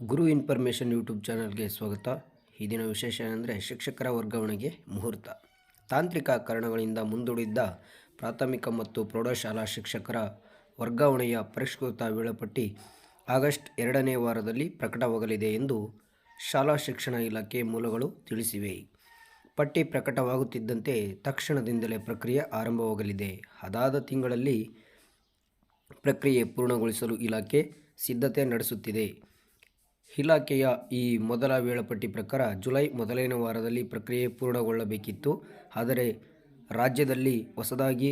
ಗುರು information YouTube ಚಾನಲ್ಗೆ ಸ್ವಾಗತ. ಈ ದಿನ ವಿಶೇಷ ಏನೆಂದರೆ ಶಿಕ್ಷಕರ ವರ್ಗಾವಣೆಗೆ ಮುಹೂರ್ತ. ತಾಂತ್ರಿಕ ಕಾರಣಗಳಿಂದ ಮುಂದೂಡಿದ್ದ ಪ್ರಾಥಮಿಕ ಮತ್ತು ಪ್ರೌಢಶಾಲಾ ಶಿಕ್ಷಕರ ವರ್ಗಾವಣೆಯ ಪರಿಷ್ಕೃತ ವೇಳಾಪಟ್ಟಿ ಆಗಸ್ಟ್ ಎರಡನೇ ವಾರದಲ್ಲಿ ಪ್ರಕಟವಾಗಲಿದೆ ಎಂದು ಶಾಲಾ ಶಿಕ್ಷಣ ಇಲಾಖೆ ಮೂಲಗಳು ತಿಳಿಸಿವೆ. ಪಟ್ಟಿ ಪ್ರಕಟವಾಗುತ್ತಿದ್ದಂತೆ ತಕ್ಷಣದಿಂದಲೇ ಪ್ರಕ್ರಿಯೆ ಆರಂಭವಾಗಲಿದೆ. ಅದಾದ ತಿಂಗಳಲ್ಲಿ ಪ್ರಕ್ರಿಯೆ ಪೂರ್ಣಗೊಳಿಸಲು ಇಲಾಖೆ ಸಿದ್ಧತೆ ನಡೆಸುತ್ತಿದೆ. ಇಲಾಖೆಯ ಈ ಮೊದಲ ವೇಳಾಪಟ್ಟಿ ಪ್ರಕಾರ ಜುಲೈ ಮೊದಲನೇ ವಾರದಲ್ಲಿ ಪ್ರಕ್ರಿಯೆ ಪೂರ್ಣಗೊಳ್ಳಬೇಕಿತ್ತು. ಆದರೆ ರಾಜ್ಯದಲ್ಲಿ ಹೊಸದಾಗಿ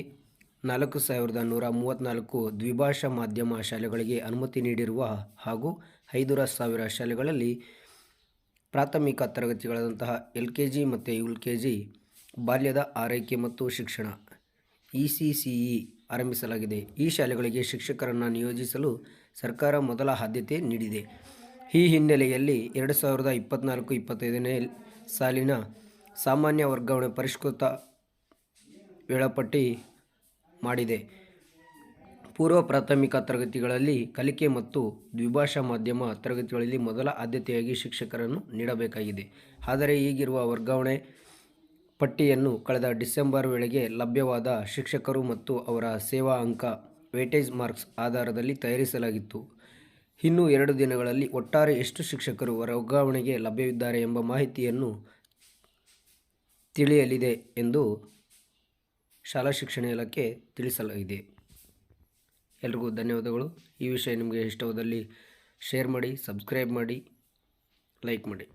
ನಾಲ್ಕು ಸಾವಿರದ ನೂರ ಮೂವತ್ತ್ನಾಲ್ಕು ದ್ವಿಭಾಷಾ ಮಾಧ್ಯಮ ಶಾಲೆಗಳಿಗೆ ಅನುಮತಿ ನೀಡಿರುವ ಹಾಗೂ ಐದೂರ ಸಾವಿರ ಶಾಲೆಗಳಲ್ಲಿ ಪ್ರಾಥಮಿಕ ತರಗತಿಗಳಾದಂತಹ ಎಲ್ ಕೆ ಜಿ ಮತ್ತು ಯು ಕೆ ಜಿ ಬಾಲ್ಯದ ಆರೈಕೆ ಮತ್ತು ಶಿಕ್ಷಣ ಇ ಸಿ ಸಿ ಇ ಆರಂಭಿಸಲಾಗಿದೆ. ಈ ಶಾಲೆಗಳಿಗೆ ಶಿಕ್ಷಕರನ್ನು ನಿಯೋಜಿಸಲು ಸರ್ಕಾರ ಮೊದಲ ಆದ್ಯತೆ ನೀಡಿದೆ. ಈ ಹಿನ್ನೆಲೆಯಲ್ಲಿ ಎರಡು ಸಾವಿರದ ಇಪ್ಪತ್ತ್ನಾಲ್ಕು ಇಪ್ಪತ್ತೈದನೇ ಸಾಲಿನ ಸಾಮಾನ್ಯ ವರ್ಗಾವಣೆ ಪರಿಷ್ಕೃತ ವೇಳಾಪಟ್ಟಿ ಮಾಡಿದೆ. ಪೂರ್ವ ಪ್ರಾಥಮಿಕ ತರಗತಿಗಳಲ್ಲಿ ಕಲಿಕೆ ಮತ್ತು ದ್ವಿಭಾಷಾ ಮಾಧ್ಯಮ ತರಗತಿಗಳಲ್ಲಿ ಮೊದಲ ಆದ್ಯತೆಯಾಗಿ ಶಿಕ್ಷಕರನ್ನು ನೀಡಬೇಕಾಗಿದೆ. ಆದರೆ ಈಗಿರುವ ವರ್ಗಾವಣೆ ಪಟ್ಟಿಯನ್ನು ಕಳೆದ ಡಿಸೆಂಬರ್ ವೇಳೆಗೆ ಲಭ್ಯವಾದ ಶಿಕ್ಷಕರು ಮತ್ತು ಅವರ ಸೇವಾ ಅಂಕ, ವೇಟೇಜ್ ಮಾರ್ಕ್ಸ್ ಆಧಾರದಲ್ಲಿ ತಯಾರಿಸಲಾಗಿತ್ತು. ಇನ್ನು ಎರಡು ದಿನಗಳಲ್ಲಿ ಒಟ್ಟಾರೆ ಎಷ್ಟು ಶಿಕ್ಷಕರು ವರ್ಗಾವಣೆಗೆ ಲಭ್ಯವಿದ್ದಾರೆ ಎಂಬ ಮಾಹಿತಿಯನ್ನು ತಿಳಿಯಲಿದೆ ಎಂದು ಶಾಲಾ ಶಿಕ್ಷಣ ಇಲಾಖೆ ತಿಳಿಸಲಾಗಿದೆ. ಎಲ್ರಿಗೂ ಧನ್ಯವಾದಗಳು. ಈ ವಿಷಯ ನಿಮಗೆ ಇಷ್ಟವಾದಲ್ಲಿ ಶೇರ್ ಮಾಡಿ, ಸಬ್ಸ್ಕ್ರೈಬ್ ಮಾಡಿ, ಲೈಕ್ ಮಾಡಿ.